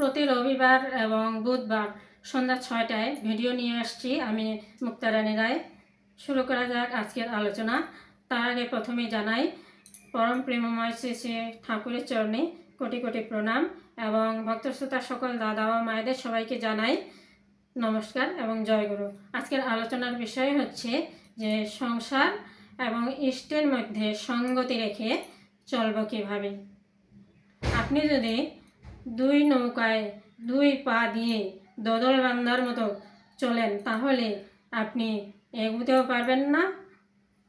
প্রতি রবিবার এবং বুধবার সন্ধ্যা ছয়টায় ভিডিও নিয়ে আসছি আমি মুক্তারানী রায়। শুরু করা যাক আজকের আলোচনা। তার আগে প্রথমে জানাই, পরম প্রেমময় শ্রী শ্রী ঠাকুরের চরণে কোটি কোটি প্রণাম এবং ভক্তশ্রোতা সকল দাদা ও মায়েদের সবাইকে জানাই নমস্কার এবং জয়গুরু আজকের আলোচনার বিষয় হচ্ছে যে সংসার এবং ইষ্টের মধ্যে সঙ্গতি রেখে চলব কীভাবে? আপনি যদি দুই নৌকায় দুই পা দিয়ে দদল বান্ধার মতো চলেন, তাহলে আপনি এগুতেও পারবেন না,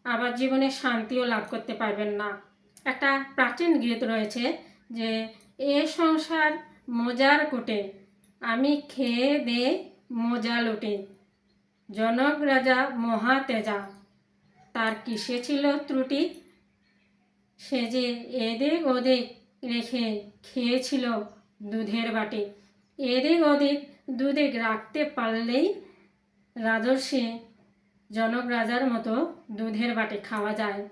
আবার জীবনে শান্তিও লাভ করতে পারবেন না। একটা প্রাচীন গীত রয়েছে যে, এ সংসার মজার কোটে, আমি খেয়ে দে মজা লুটে, জনক রাজা মহা তেজা, তার কিসে ছিল ত্রুটি? সে যে এদিক ওদিক রেখে খেয়েছিল দুধের বাটি। এদিক ওদিক দুদিক রাখতে পারলেই রাজর্ষি জনক রাজার মতো দুধের বাটি খাওয়া যায়।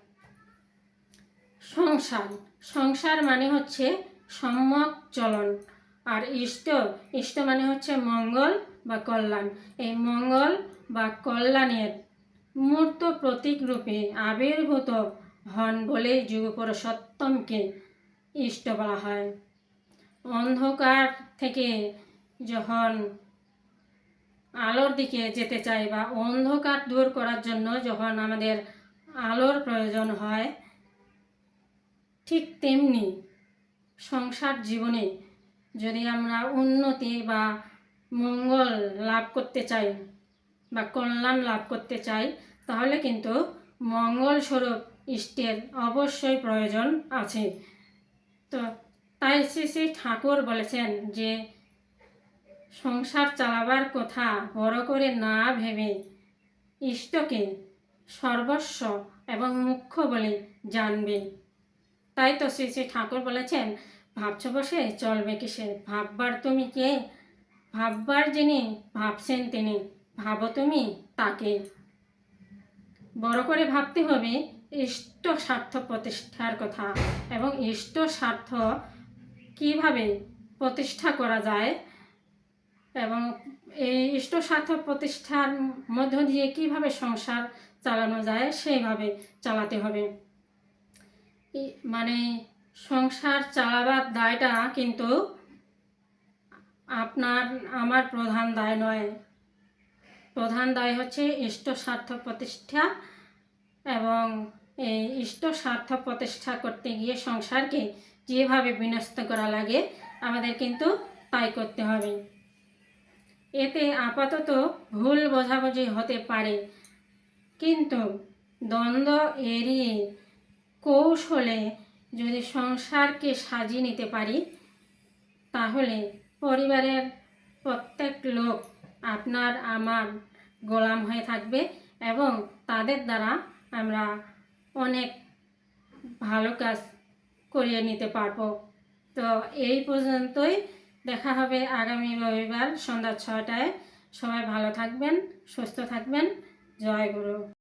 সংসার। সংসার মানে হচ্ছে সম্যক চলন। আর ইষ্ট ইষ্ট মানে হচ্ছে মঙ্গল বা কল্যাণ। এই মঙ্গল বা কল্যাণের মূর্ত প্রতীক রূপে আবির্ভূত হন বলেই যুগপুরুষোত্তমকে ইষ্ট বলা হয়। অন্ধকার থেকে যখন আলোর দিকে যেতে চাই বা অন্ধকার দূর করার জন্য যখন আমাদের আলোর প্রয়োজন হয়, ঠিক তেমনি সংসার জীবনে যদি আমরা উন্নতি বা মঙ্গল লাভ করতে চাই বা কল্যাণ লাভ করতে চাই, তাহলে কিন্তু মঙ্গলস্বরূপ ইষ্টের অবশ্যই প্রয়োজন আছে। তো তাই শ্রী শ্রী ঠাকুর বলেছেন যে, সংসার চালাবার কথা বড় করে না ভেবে ইষ্টকে সর্বস্ব এবং মুখ্য বলে জানবে। তাই তো শ্রী শ্রী ঠাকুর বলেছেন, ভাবছ বসে, চলবে কিসে? ভাববার তুমি কে? ভাববার যিনি ভাবছেন তিনি, ভাবো তুমি তাকে। বড় করে ভাবতে হবে, ইষ্ট স্বার্থ প্রতিষ্ঠার কথা এবং ইষ্ট স্বার্থ কীভাবে প্রতিষ্ঠা করা যায় এবং এই ইষ্ট স্বার্থ প্রতিষ্ঠার মধ্য দিয়ে কীভাবে সংসার চালানো যায়, সেইভাবে চালাতে হবে। মানে সংসার চালাবার দায়টা কিন্তু আপনার, আমার প্রধান দায় নয়। প্রধান দায় হচ্ছে ইষ্ট স্বার্থ প্রতিষ্ঠা এবং এই ইষ্ট স্বার্থ প্রতিষ্ঠা করতে গিয়ে সংসারকে যেভাবে বিনষ্ট করা লাগে, আমাদের কিন্তু তাই করতে হবে। এতে আপাতত ভুল বোঝাবুঝি হতে পারে, কিন্তু দ্বন্দ্ব এড়িয়ে কৌশলে যদি সংসারকে সাজিয়ে নিতে পারি, তাহলে পরিবারের প্রত্যেক লোক আপনার, আমার গোলাম হয়ে থাকবে এবং তাদের দ্বারা আমরা অনেক ভালো কাজ করিয়ে নিতে পারব। তো এই পর্যন্তই। দেখা হবে আগামী রবিবার সন্ধ্যা ছটায় সবাই ভালো থাকবেন, সুস্থ থাকবেন। জয় গুরু।